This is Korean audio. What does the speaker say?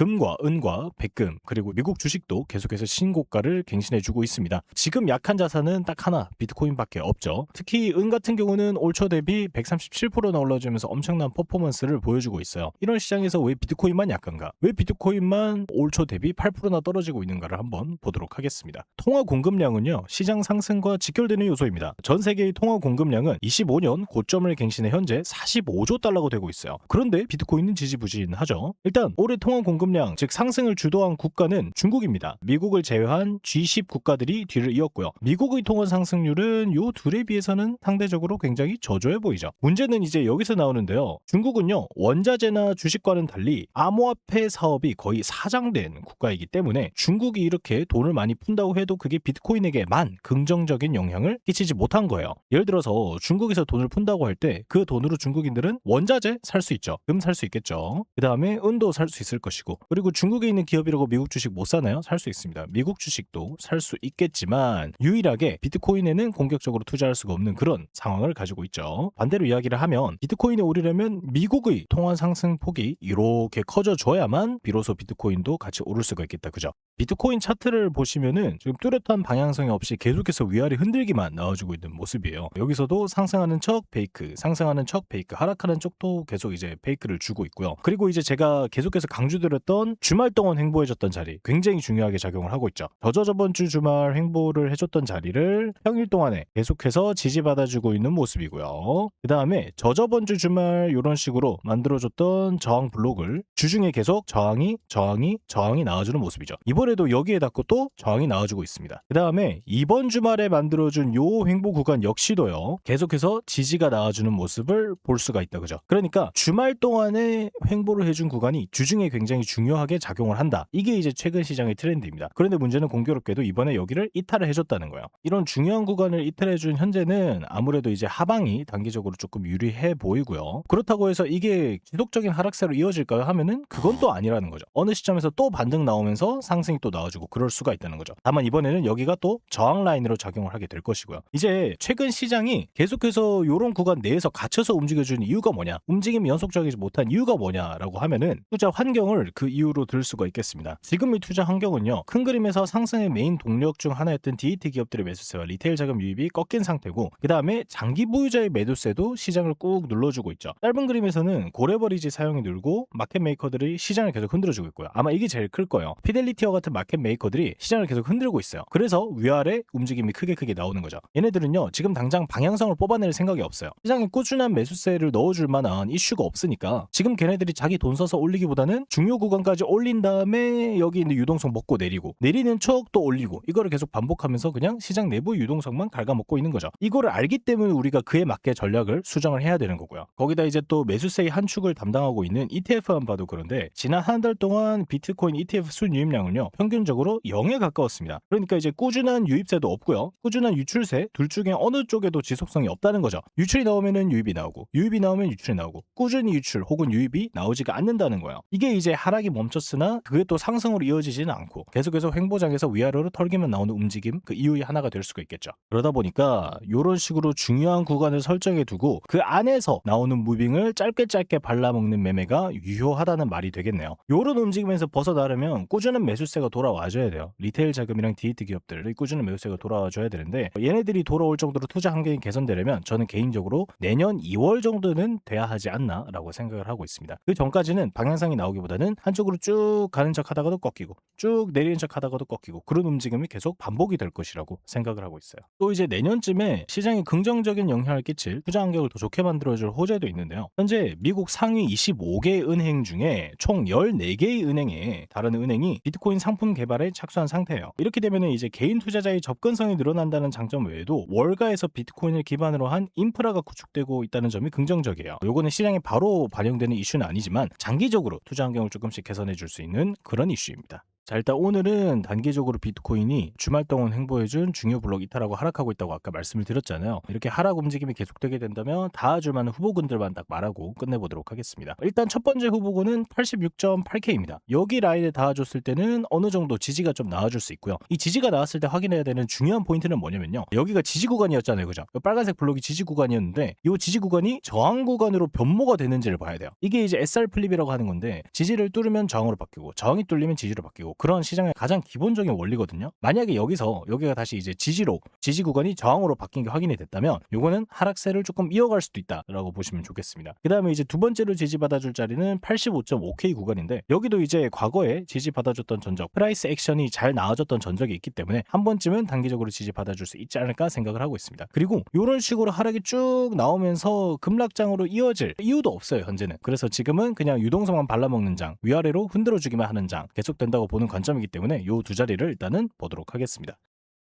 금과 은과 백금 그리고 미국 주식도 계속해서 신고가를 갱신해주고 있습니다. 지금 약한 자산은 딱 하나 비트코인밖에 없죠. 특히 은 같은 경우는 올 초 대비 137%나 올라주면서 엄청난 퍼포먼스를 보여주고 있어요. 이런 시장에서 왜 비트코인만 약한가? 왜 비트코인만 올 초 대비 8%나 떨어지고 있는가를 한번 보도록 하겠습니다. 통화 공급량은요 시장 상승과 직결되는 요소입니다. 전 세계의 통화 공급량은 25년 고점을 갱신해 현재 45조 달러가 되고 있어요. 그런데 비트코인은 지지부진하죠. 일단 올해 통화 공급 량 즉 상승을 주도한 국가는 중국입니다. 미국을 제외한 G10 국가들이 뒤를 이었고요. 미국의 통화 상승률은 요 둘에 비해서는 상대적으로 굉장히 저조해 보이죠. 문제는 이제 여기서 나오는데요. 중국은요 원자재나 주식과는 달리 암호화폐 사업이 거의 사장된 국가이기 때문에 중국이 이렇게 돈을 많이 푼다고 해도 그게 비트코인에게만 긍정적인 영향을 끼치지 못한 거예요. 예를 들어서 중국에서 돈을 푼다고 할 때 그 돈으로 중국인들은 원자재 살 수 있죠. 금 살 수 있겠죠. 그 다음에 은도 살 수 있을 것이고 그리고 중국에 있는 기업이라고 미국 주식 못 사나요? 살 수 있습니다. 미국 주식도 살 수 있겠지만 유일하게 비트코인에는 공격적으로 투자할 수가 없는 그런 상황을 가지고 있죠. 반대로 이야기를 하면 비트코인에 오르려면 미국의 통화 상승 폭이 이렇게 커져줘야만 비로소 비트코인도 같이 오를 수가 있겠다. 그죠? 비트코인 차트를 보시면은 지금 뚜렷한 방향성이 없이 계속해서 위아래 흔들기만 나와주고 있는 모습이에요. 여기서도 상승하는 척 페이크, 상승하는 척 페이크, 하락하는 척도 계속 이제 페이크를 주고 있고요. 그리고 이제 제가 계속해서 강조드렸 던 주말 동안 횡보해줬던 자리 굉장히 중요하게 작용을 하고 있죠. 저저 저번 주 주말 횡보를 해줬던 자리를 평일 동안에 계속해서 지지받아주고 있는 모습이고요. 그 다음에 저저번 주 주말 이런 식으로 만들어줬던 저항 블록을 주중에 계속 저항이 저항이 저항이 나와주는 모습이죠. 이번에도 여기에 닿고 또 저항이 나와주고 있습니다. 그 다음에 이번 주말에 만들어준 요 횡보 구간 역시도요. 계속해서 지지가 나와주는 모습을 볼 수가 있다 그죠? 그러니까 주말 동안에 횡보를 해준 구간이 주중에 굉장히 중요하게 작용을 한다. 이게 이제 최근 시장의 트렌드입니다. 그런데 문제는 공교롭게도 이번에 여기를 이탈을 해줬다는 거예요. 이런 중요한 구간을 이탈해준 현재는 아무래도 이제 하방이 단기적으로 조금 유리해 보이고요. 그렇다고 해서 이게 지속적인 하락세로 이어질까요? 하면은 그건 또 아니라는 거죠. 어느 시점에서 또 반등 나오면서 상승이 또 나와주고 그럴 수가 있다는 거죠. 다만 이번에는 여기가 또 저항 라인으로 작용을 하게 될 것이고요. 이제 최근 시장이 계속해서 이런 구간 내에서 갇혀서 움직여주는 이유가 뭐냐? 움직임이 연속적이지 못한 이유가 뭐냐라고 하면은 투자 환경을 그 이유로 들 수가 있겠습니다. 지금의 투자 환경은요. 큰 그림에서 상승의 메인 동력 중 하나였던 DAT 기업들의 매수세와 리테일 자금 유입이 꺾인 상태고 그 다음에 장기 보유자의 매도세도 시장을 꾹 눌러주고 있죠. 짧은 그림에서는 고래버리지 사용이 늘고 마켓 메이커들이 시장을 계속 흔들어주고 있고요. 아마 이게 제일 클 거예요. 피델리티와 같은 마켓 메이커들이 시장을 계속 흔들고 있어요. 그래서 위아래 움직임이 크게 크게 나오는 거죠. 얘네들은요 지금 당장 방향성을 뽑아낼 생각이 없어요. 시장에 꾸준한 매수세를 넣어줄 만한 이슈가 없으니까 지금 걔네들이 자기 돈 써서 올리기보다는 중요 구간까지 올린 다음에 여기 있는 유동성 먹고 내리고 내리는 척 또 올리고 이거를 계속 반복하면서 그냥 시장 내부 유동성만 갉아먹고 있는 거죠. 이거를 알기 때문에 우리가 그에 맞게 전략을 수정을 해야 되는 거고요. 거기다 이제 또 매수세의 한 축을 담당하고 있는 ETF만 봐도 그런데 지난 한 달 동안 비트코인 ETF 순유입량은요 평균적으로 0에 가까웠습니다. 그러니까 이제 꾸준한 유입세도 없고요. 꾸준한 유출세 둘 중에 어느 쪽에도 지속성이 없다는 거죠. 유출이 나오면은 유입이 나오고 유입이 나오면 유출이 나오고 꾸준히 유출 혹은 유입이 나오지가 않는다는 거예요. 이게 이제 하락 이 멈췄으나 그게 또 상승으로 이어지지는 않고 계속해서 횡보장에서 위아래로 털기만 나오는 움직임 그 이유의 하나가 될 수가 있겠죠. 그러다 보니까 이런 식으로 중요한 구간을 설정해 두고 그 안에서 나오는 무빙을 짧게 짧게 발라먹는 매매가 유효하다는 말이 되겠네요. 이런 움직임에서 벗어나려면 꾸준한 매수세가 돌아와줘야 돼요. 리테일 자금이랑 디이트 기업들 꾸준한 매수세가 돌아와줘야 되는데 얘네들이 돌아올 정도로 투자 환경이 개선되려면 저는 개인적으로 내년 2월 정도는 돼야 하지 않나라고 생각을 하고 있습니다. 그 전까지는 방향성이 나오기보다는 한 쪽으로 쭉 가는 척 하다가도 꺾이고 쭉 내리는 척 하다가도 꺾이고 그런 움직임이 계속 반복이 될 것이라고 생각을 하고 있어요. 또 이제 내년쯤에 시장에 긍정적인 영향을 끼칠 투자 환경을 더 좋게 만들어줄 호재도 있는데요. 현재 미국 상위 25개 은행 중에 총 14개의 은행에 다른 은행이 비트코인 상품 개발에 착수한 상태예요. 이렇게 되면 이제 개인 투자자의 접근성이 늘어난다는 장점 외에도 월가에서 비트코인을 기반으로 한 인프라가 구축되고 있다는 점이 긍정적이에요. 요거는 시장에 바로 반영되는 이슈는 아니지만 장기적으로 투자 환경을 조금씩 개선해 줄 수 있는 그런 이슈입니다. 자 일단 오늘은 단기적으로 비트코인이 주말 동안 행보해준 중요 블록 이탈하고 하락하고 있다고 아까 말씀을 드렸잖아요. 이렇게 하락 움직임이 계속되게 된다면 닿아줄 만한 후보군들만 딱 말하고 끝내보도록 하겠습니다. 일단 첫 번째 후보군은 86.8K입니다. 여기 라인에 닿아줬을 때는 어느 정도 지지가 좀 나와줄 수 있고요. 이 지지가 나왔을 때 확인해야 되는 중요한 포인트는 뭐냐면요. 여기가 지지 구간이었잖아요, 그죠? 이 빨간색 블록이 지지 구간이었는데 이 지지 구간이 저항 구간으로 변모가 되는지를 봐야 돼요. 이게 이제 SR 플립이라고 하는 건데 지지를 뚫으면 저항으로 바뀌고 저항이 뚫리면 지지로 바뀌고 그런 시장의 가장 기본적인 원리거든요. 만약에 여기서 여기가 다시 이제 지지로 지지 구간이 저항으로 바뀐 게 확인이 됐다면 요거는 하락세를 조금 이어갈 수도 있다라고 보시면 좋겠습니다. 그다음에 이제 두 번째로 지지받아 줄 자리는 85.5K 구간인데 여기도 이제 과거에 지지받아 줬던 전적 프라이스 액션이 잘 나와줬던 전적이 있기 때문에 한 번쯤은 단기적으로 지지받아 줄 수 있지 않을까 생각을 하고 있습니다. 그리고 이런 식으로 하락이 쭉 나오면서 급락장으로 이어질 이유도 없어요 현재는. 그래서 지금은 그냥 유동성만 발라먹는 장 위아래로 흔들어 주기만 하는 장 계속된다고 보는 관점이기 때문에 이 두 자리를 일단은 보도록 하겠습니다.